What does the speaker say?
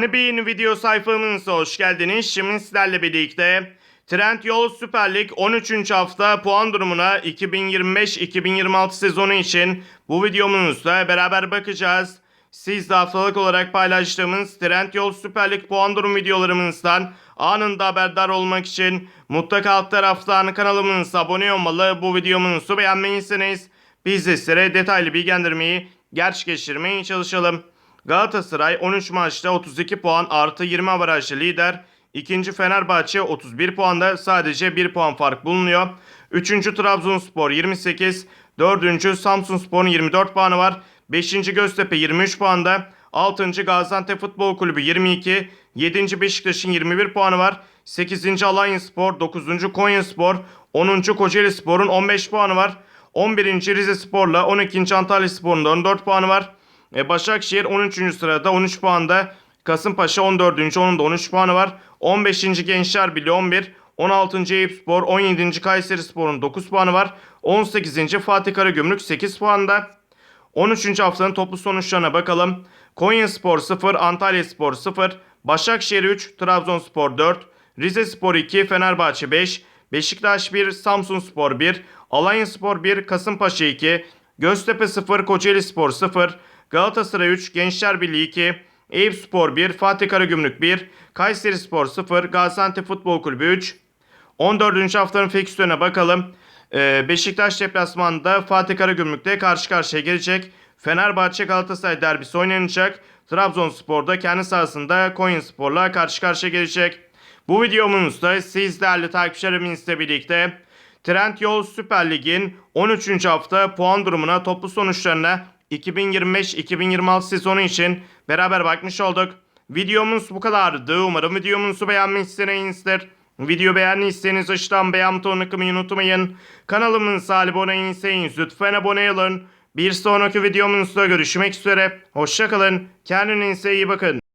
Yeni bir video sayfamıza hoş geldiniz. Şimdi sizlerle birlikte Trendyol Süper Lig 13. hafta puan durumuna 2025-2026 sezonu için bu videomuzda beraber bakacağız. Siz de haftalık olarak paylaştığımız Trendyol Süper Lig puan durum videolarımızdan anında haberdar olmak için mutlaka alt taraftan kanalımıza abone olmalı. Bu videomuzu beğenmeyi biz de sizlere detaylı bilgilendirmeyi gerçekleştirmeye çalışalım. Galatasaray 13 maçta 32 puan artı 20 avarajlı lider. İkinci Fenerbahçe 31 puanda sadece 1 puan fark bulunuyor. Üçüncü Trabzonspor 28. Dördüncü Samsunspor'un 24 puanı var. Beşinci Göztepe 23 puanda. Altıncı Gaziantep Futbol Kulübü 22. Yedinci Beşiktaş'ın 21 puanı var. Sekizinci Alanyaspor, dokuzuncu Konyaspor, onuncu Kocaeli Spor'un 15 puanı var. 11. Rize Spor'la 12. Antalya Spor'un da 14 puanı var. E, Başakşehir 13. sırada 13 puanda. Kasımpaşa 14. Onun da 13 puanı var. 15. Gençler Birliği 11. 16. Eyüpspor, 17. Kayseri Spor'un 9 puanı var. 18. Fatih Karagümrük 8 puanda. 13. haftanın toplu sonuçlarına bakalım. Konyaspor 0, Antalyaspor 0, Başakşehir 3, Trabzonspor 4, Rizespor 2, Fenerbahçe 5, Beşiktaş 1, Samsunspor 1, Alanyaspor 1, Kasımpaşa 2, Göztepe 0, Kocaeli Spor 0, Galatasaray 3, Gençler Birliği 2, Eyüpspor 1, Fatih Karagümrük 1, Kayseri Spor 0, Gaziantep Futbol Kulübü 3, 14. haftanın fikstürüne bakalım. Ee, Beşiktaş deplasmanında Fatih Karagümrük'te karşı karşıya gelecek. Fenerbahçe Galatasaray derbisi oynanacak. Trabzonspor'da kendi sahasında Konyaspor'la karşı karşıya gelecek. Bu videomuzda siz değerli takipçilerimizle birlikte Trendyol Süper Lig'in 13. hafta puan durumuna toplu sonuçlarına 2025-2026 sezonu için beraber bakmış olduk. Videomuz bu kadardı. Umarım videomuzu beğenmişsinizdir. Video beğendiyseniz aşağıdan beğen butonuna tıklamayı unutmayın. Kanalımıza abone değilseniz lütfen abone olun. Bir sonraki videomuzda görüşmek üzere. Hoşçakalın. Kendinize iyi bakın.